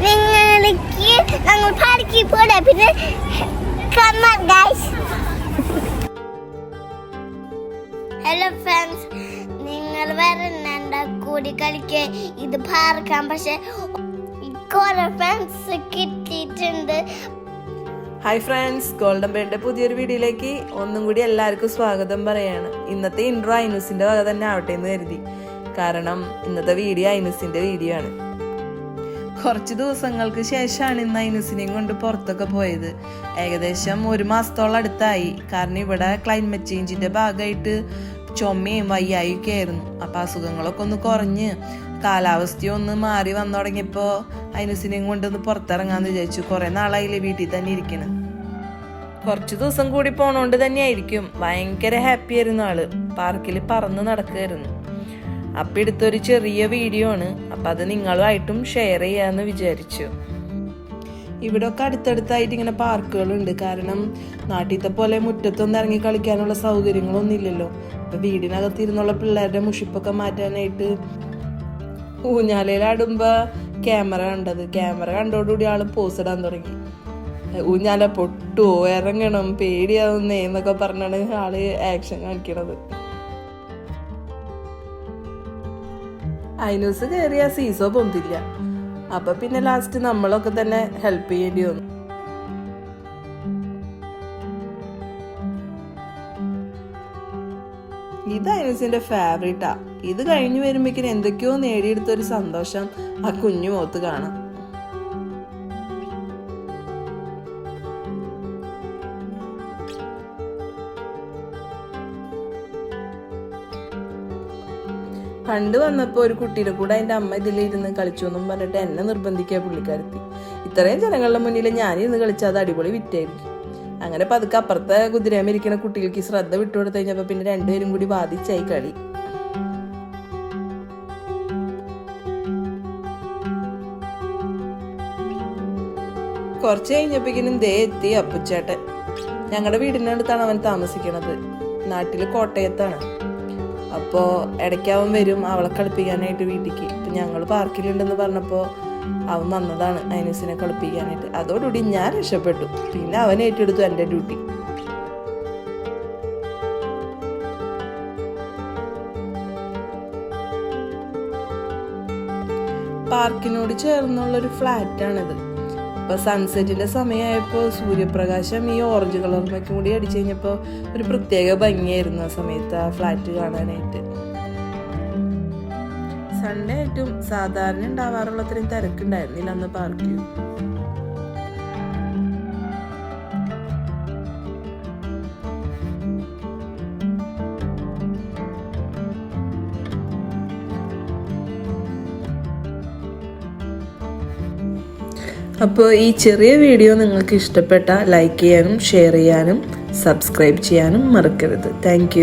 നിങ്ങൾക്ക് നമ്മൾ പാടിക്ക് പോടെ പിന്നെ കമ്മർ ഗൈസ് ഹലോ ഫ്രണ്ട്സ് നിങ്ങൾ വരുന്നുണ്ട് കൂടി കളിക്ക്? ഇത് പാർക്കാം. പക്ഷെ കുറെ ഫ്രണ്ട്സ് കിട്ടിയിട്ടുണ്ട്. ഹായ് ഫ്രണ്ട്സ് ഗോൾഡൻ ബേഡിന്റെ പുതിയൊരു വീഡിയോയിലേക്ക് ഒന്നും കൂടി എല്ലാവർക്കും സ്വാഗതം പറയാണ്. ഇന്നത്തെ ഇൻട്രോ ഐനൂസിന്റെ വക തന്നെ ആവട്ടെ എന്ന് കരുതി. കാരണം ഇന്നത്തെ വീഡിയോ ഐനൂസിന്റെ വീഡിയോ ആണ്. കുറച്ച് ദിവസങ്ങൾക്ക് ശേഷമാണ് ഇന്ന് ഐനുസിനെയും കൊണ്ട് പുറത്തൊക്കെ പോയത്. ഏകദേശം ഒരു മാസത്തോളം അടുത്തായി. കാരണം ഇവിടെ ക്ലൈമറ്റ് ചേഞ്ചിന്റെ ഭാഗമായിട്ട് ചുമയും വയ്യായൊക്കെ ആയിരുന്നു. അപ്പൊ അസുഖങ്ങളൊക്കെ ഒന്ന് കുറഞ്ഞ് കാലാവസ്ഥയൊന്ന് മാറി വന്നു തുടങ്ങിയപ്പോ ഐനുസിനെയും കൊണ്ടൊന്ന് പുറത്തിറങ്ങാന്ന് വിചാരിച്ചു. കുറെ നാളായില്ലേ വീട്ടിൽ തന്നെ ഇരിക്കണം. കുറച്ച് ദിവസം കൂടി പോണോണ്ട് തന്നെയായിരിക്കും. ഭയങ്കര ഹാപ്പി ആയിരുന്നു ആൾ. പാർക്കിൽ പറന്ന് നടക്കുമായിരുന്നു അപ്പൊ എടുത്തൊരു ചെറിയ വീഡിയോ ആണ്. അപ്പൊ അത് നിങ്ങളുമായിട്ടും ഷെയർ ചെയ്യാന്ന് വിചാരിച്ചു. ഇവിടെ ഒക്കെ അടുത്തടുത്തായിട്ട് ഇങ്ങനെ പാർക്കുകളുണ്ട്. കാരണം നാട്ടിലത്തെ പോലെ മുറ്റത്തൊന്നും ഇറങ്ങി കളിക്കാനുള്ള സൗകര്യങ്ങളൊന്നും ഇല്ലല്ലോ അപ്പൊ വീടിനകത്ത് ഇരുന്നുള്ള പിള്ളേരുടെ മുഷിപ്പൊക്കെ മാറ്റാനായിട്ട് ഊഞ്ഞാലയിലാടുമ്പോ ക്യാമറ കണ്ടത്. ക്യാമറ കണ്ടോടുകൂടി ആൾ പോസ് ഇടാൻ തുടങ്ങി. ഊഞ്ഞാല പൊട്ടുവോ ഇറങ്ങണം പേടിയാവുന്നേ എന്നൊക്കെ പറഞ്ഞാണ് ആൾ ആക്ഷൻ കാണിക്കണത്. ഐനൂസ് കയറിയ സീസോ പൊന്തില്ല. അപ്പൊ പിന്നെ ലാസ്റ്റ് നമ്മളൊക്കെ തന്നെ ഹെൽപ്പ് ചെയ്യേണ്ടി വന്നു. ഇത് ഐനൂസിന്റെ ഫേവറേറ്റാ ഇത് കഴിഞ്ഞു വരുമ്പോഴേക്കും എന്തൊക്കെയോ നേടിയെടുത്ത ഒരു സന്തോഷം ആ കുഞ്ഞു മുഖത്ത് കാണാം. പണ്ട് വന്നപ്പോ ഒരു കുട്ടിയുടെ കൂടെ അതിന്റെ അമ്മ ഇതിലിരുന്ന് കളിച്ചു എന്നും പറഞ്ഞിട്ട് എന്നെ നിർബന്ധിക്കുക പുള്ളിക്കാരത്തി. ഇത്രയും ജനങ്ങളുടെ മുന്നിൽ ഞാനിരുന്ന് കളിച്ചാൽ അത് അടിപൊളി വിറ്റായിരിക്കും അങ്ങനെ പതുക്കെ അപ്പുറത്തെ കുതിരയാമ ഇരിക്കുന്ന കുട്ടികൾക്ക് ശ്രദ്ധ വിട്ടുകൊടുത്തു കഴിഞ്ഞപ്പോ പിന്നെ രണ്ടുപേരും കൂടി ബാധിച്ചായി കളി. കുറച്ച് കഴിഞ്ഞപ്പോഴേക്കും ദേ എത്തി അപ്പുച്ചേട്ടൻ. ഞങ്ങളുടെ വീടിനടുത്താണ് അവൻ താമസിക്കണത്. നാട്ടിൽ കോട്ടയത്താണ്. അപ്പോൾ ഇടയ്ക്ക് വരും അവളെ കളിപ്പിക്കാനായിട്ട് വീട്ടിലേക്ക് ഇപ്പം ഞങ്ങൾ പാർക്കിലുണ്ടെന്ന് പറഞ്ഞപ്പോൾ അവൻ വന്നതാണ് അനീസിനെ കളിപ്പിക്കാനായിട്ട്. അതോടുകൂടി ഞാൻ രക്ഷപ്പെട്ടു. പിന്നെ അവൻ ഏറ്റെടുത്തു എന്റെ ഡ്യൂട്ടി. പാർക്കിനോട് ചേർന്നുള്ളൊരു ഫ്ലാറ്റാണിത്. അപ്പൊ സൺസെറ്റിന്റെ സമയമായപ്പോൾ സൂര്യപ്രകാശം ഈ ഓറഞ്ച് കളറിനൊക്കെ കൂടി അടിച്ചു കഴിഞ്ഞപ്പോൾ ഒരു പ്രത്യേക ഭംഗിയായിരുന്നു ആ സമയത്ത് ആ ഫ്ലാറ്റ് കാണാനായിട്ട്. സൺഡേ ആയിട്ടും സാധാരണ ഉണ്ടാവാറുള്ള അത്രയും തിരക്കുണ്ടായിരുന്നില്ല അന്ന് പാർക്കിൽ അപ്പോൾ ഈ ചെറിയ വീഡിയോ നിങ്ങൾക്ക് ഇഷ്ടപ്പെട്ട ലൈക്ക് ചെയ്യാനും ഷെയർ ചെയ്യാനും സബ്സ്ക്രൈബ് ചെയ്യാനും മറക്കരുത്. താങ്ക്